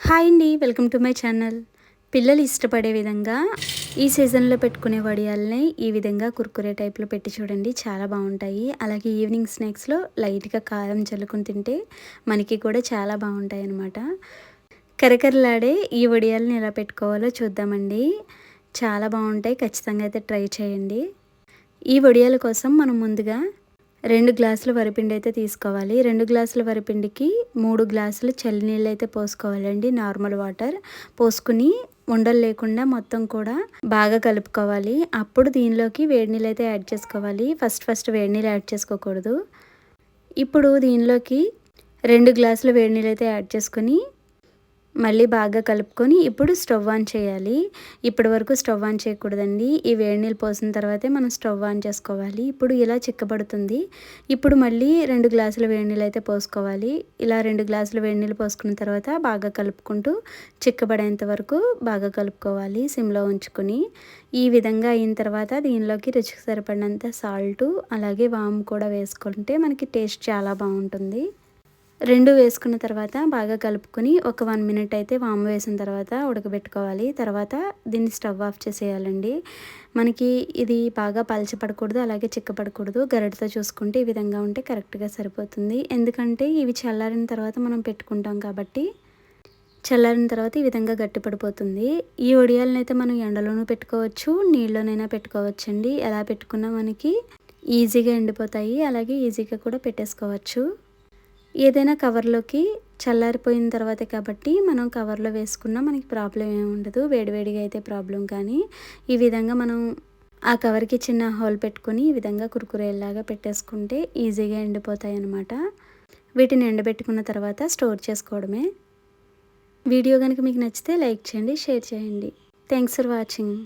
Hi అండి welcome to my channel. పిల్లలు ఇష్టపడే విధంగా ఈ సీజన్లో పెట్టుకునే వడియాలని ఈ విధంగా కుర్కురే టైప్లో పెట్టి చూడండి చాలా బాగుంటాయి. అలాగే ఈవినింగ్ స్నాక్స్లో లైట్గా కారం చల్లుకుని తింటే మనకి కూడా చాలా బాగుంటాయి అన్నమాట. కరకరలాడే ఈ వడియాలని ఎలా పెట్టుకోవాలో చూద్దామండి. చాలా బాగుంటాయి ఖచ్చితంగా అయితే ట్రై చేయండి. ఈ వడియాల కోసం మనం ముందుగా రెండు గ్లాసుల వరిపిండి అయితే తీసుకోవాలి. రెండు గ్లాసుల వరిపిండికి మూడు గ్లాసులు చల్లి నీళ్ళు అయితే పోసుకోవాలండి నార్మల్ వాటర్. పోసుకుని ఉండలు లేకుండా మొత్తం కూడా బాగా కలుపుకోవాలి. అప్పుడు దీనిలోకి వేడి నీళ్ళు అయితే యాడ్ చేసుకోవాలి. ఫస్ట్ ఫస్ట్ వేడి నీళ్ళు యాడ్ చేసుకోకూడదు. ఇప్పుడు దీనిలోకి రెండు గ్లాసులు వేడి నీళ్ళు అయితే యాడ్ చేసుకొని మళ్ళీ బాగా కలుపుకొని ఇప్పుడు స్టవ్ ఆన్ చేయాలి. ఇప్పటి వరకు స్టవ్ ఆన్ చేయకూడదండి. ఈ వేడి నీళ్ళు పోసిన తర్వాతే మనం స్టవ్ ఆన్ చేసుకోవాలి. ఇప్పుడు ఇలా చిక్కబడుతుంది. ఇప్పుడు మళ్ళీ రెండు గ్లాసుల వేడి నీళ్ళు అయితే పోసుకోవాలి. ఇలా రెండు గ్లాసుల వేడి నీళ్ళు పోసుకున్న తర్వాత బాగా కలుపుకుంటూ చిక్కబడేంత వరకు బాగా కలుపుకోవాలి సిమ్లో ఉంచుకొని. ఈ విధంగా అయిన తర్వాత దీనిలోకి రుచికి సరిపడినంత సాల్టు అలాగే వాము కూడా వేసుకుంటే మనకి టేస్ట్ చాలా బాగుంటుంది. రెండు వేసుకున్న తర్వాత బాగా కలుపుకొని ఒక వన్ మినిట్ అయితే వాము వేసిన తర్వాత ఉడకబెట్టుకోవాలి. తర్వాత దీన్ని స్టవ్ ఆఫ్ చేసేయాలండి. మనకి ఇది బాగా పలచపడకూడదు అలాగే చిక్కపడకూడదు. గరటితో చూసుకుంటే ఈ విధంగా ఉంటే కరెక్ట్గా సరిపోతుంది. ఎందుకంటే ఇవి చల్లారిన తర్వాత మనం పెట్టుకుంటాం కాబట్టి చల్లారిన తర్వాత ఈ విధంగా గట్టిపడిపోతుంది. ఈ ఒడియాలను అయితే మనం ఎండలోనూ పెట్టుకోవచ్చు నీళ్ళలోనైనా పెట్టుకోవచ్చు అండి ఎలా పెట్టుకున్నా మనకి ఈజీగా ఎండిపోతాయి అలాగే ఈజీగా కూడా పెట్టేసుకోవచ్చు. ఏదైనా కవర్లోకి చల్లారిపోయిన తర్వాతే కాబట్టి మనం కవర్లో వేసుకున్నా మనకి ప్రాబ్లం ఏమి ఉండదు. వేడివేడిగా అయితే ప్రాబ్లం కానీ ఈ విధంగా మనం ఆ కవర్కి చిన్న హోల్ పెట్టుకొని ఈ విధంగా కురుకురేలాగా పెట్టేసుకుంటే ఈజీగా ఎండిపోతాయి అన్నమాట వీటిని ఎండబెట్టుకున్న తర్వాత స్టోర్ చేసుకోవడమే. వీడియో కనుక మీకు నచ్చితే లైక్ చేయండి షేర్ చేయండి. Thanks for watching